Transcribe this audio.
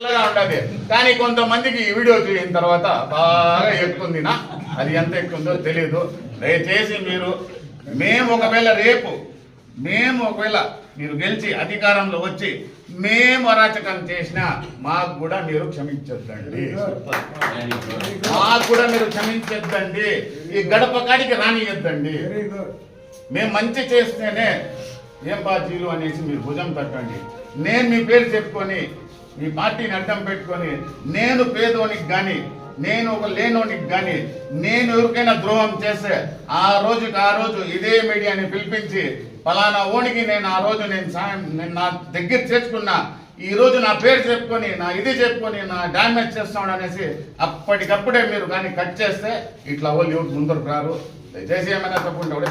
ఉండదు కానీ కొంతమందికి ఈ వీడియో చూసిన తర్వాత బాగా ఎక్కుంది నా అది ఎంత ఎక్కుందో తెలియదు దయచేసి మీరు మేము ఒకవేళ రేపు మేము ఒకవేళ మీరు గెలిచి అధికారంలో వచ్చి మేము అరాచకం చేసినా మాకు కూడా మీరు క్షమించొద్దండి. మాకు కూడా మీరు క్షమించొద్దండి. ఈ గడప కాడికి రానియొద్దండి. మేము మంచి చేస్తేనే ఏం బాజీలు అనేసి మీరు భుజం తట్టండి. నేను మీ పేరు చెప్పుకొని మీ పార్టీని అడ్డం పెట్టుకొని నేను పేదోనికి కానీ నేను ఒక లేనోనికి కానీ నేను ఎవరికైనా ద్రోహం చేస్తే ఆ రోజుకి ఆ రోజు ఇదే మీడియాని పిలిపించి పలానా ఓనికి నేను ఆ రోజు నేను సాయం నేను నా దగ్గర చేర్చుకున్నా ఈ రోజు నా పేరు చెప్పుకొని నా ఇది చెప్పుకొని నా డ్యామేజ్ చేస్తాడు అనేసి అప్పటికప్పుడే మీరు కానీ కట్ చేస్తే ఇట్లా వాళ్ళు ఎవరు ముందరకు రారు. దయచేసి ఏమైనా తప్పుంటే కూడా